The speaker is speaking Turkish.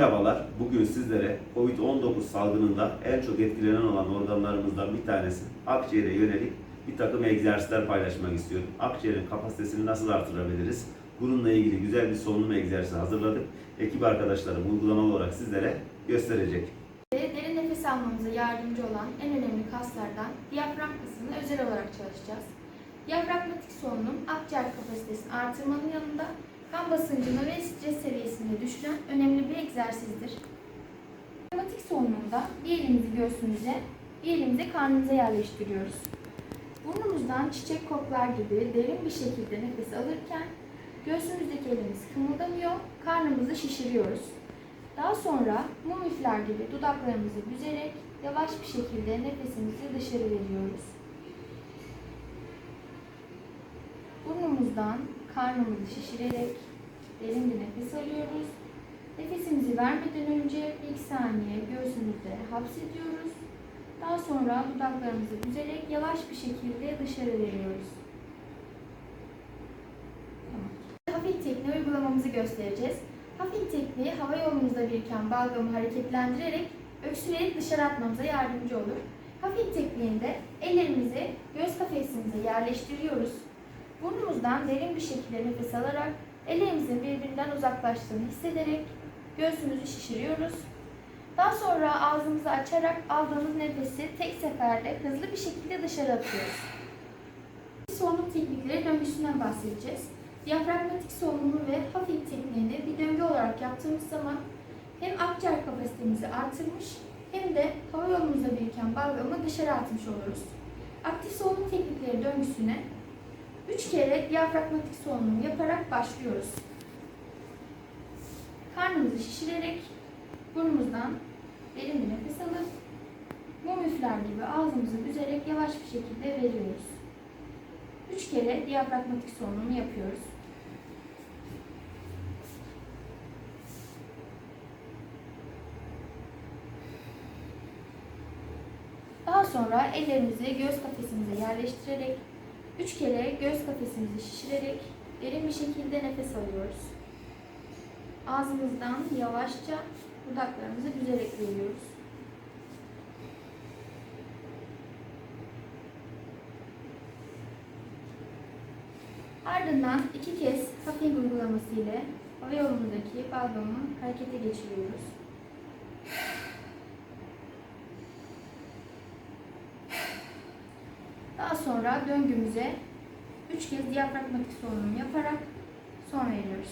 Merhabalar, bugün sizlere COVID-19 salgınında en çok etkilenen olan organlarımızdan bir tanesi akciğere yönelik bir takım egzersizler paylaşmak istiyorum. Akciğerin kapasitesini nasıl artırabiliriz? Bununla ilgili güzel bir solunum egzersizi hazırladık. Ekip arkadaşlarım uygulamalı olarak sizlere gösterecek. Derin nefes almamıza yardımcı olan en önemli kaslardan diyafram kasını özel olarak çalışacağız. Diyafragmatik solunum akciğer kapasitesini artırmanın yanında kan basıncını ve stres seviyesini düşüren önemli bir egzersizdir. Diyafragmatik solunumda bir elimizi göğsümüze, bir elimizi karnımıza yerleştiriyoruz. Burnumuzdan çiçek koklar gibi derin bir şekilde nefes alırken göğsümüzdeki elimiz kımıldamıyor, karnımızı şişiriyoruz. Daha sonra mum üfler gibi dudaklarımızı büzerek yavaş bir şekilde nefesimizi dışarı veriyoruz. Burnumuzdan karnımızı şişirerek derin bir nefes alıyoruz. Nefesimizi vermeden önce ilk saniye göğsümüzde hapsediyoruz. Daha sonra dudaklarımızı büzerek yavaş bir şekilde dışarı veriyoruz. Tamam. Hafif tekniği uygulamamızı göstereceğiz. Hafif tekniği hava yolumuzda biriken balgamı hareketlendirerek öksürerek dışarı atmamıza yardımcı olur. Hafif tekniğinde ellerimizi göğüs kafesimize yerleştiriyoruz. Burnumuzdan derin bir şekilde nefes alarak ellerimizin birbirinden uzaklaştığını hissederek göğsümüzü şişiriyoruz. Daha sonra ağzımızı açarak aldığımız nefesi tek seferde hızlı bir şekilde dışarı atıyoruz. Solunum teknikleri döngüsünden bahsedeceğiz. Diyafragmatik solunumu ve hafif tekniğini bir döngü olarak yaptığımız zaman hem akciğer kapasitemizi artırmış hem de hava yolumuzda biriken balgamı dışarı atmış oluruz. Aktif solunum teknikleri döngüsüne 3 kere diyafragmatik solunum yaparak başlıyoruz. Karnımızı şişirerek burnumuzdan derin bir nefes alıp mum üfler gibi ağzımızı büzerek yavaş bir şekilde veriyoruz. 3 kere diyafragmatik solunumu yapıyoruz. Daha sonra ellerimizi göğüs kafesimize yerleştirerek 3 kere göğüs kafesimizi şişirerek derin bir şekilde nefes alıyoruz. Ağzımızdan yavaşça dudaklarımızı büzerek veriyoruz. Ardından iki kez hafif uygulaması ile hava yolumuzdaki balgamı harekete geçiriyoruz. Daha sonra döngümüze 3 kez diyafragmatik solunum yaparak son veriyoruz.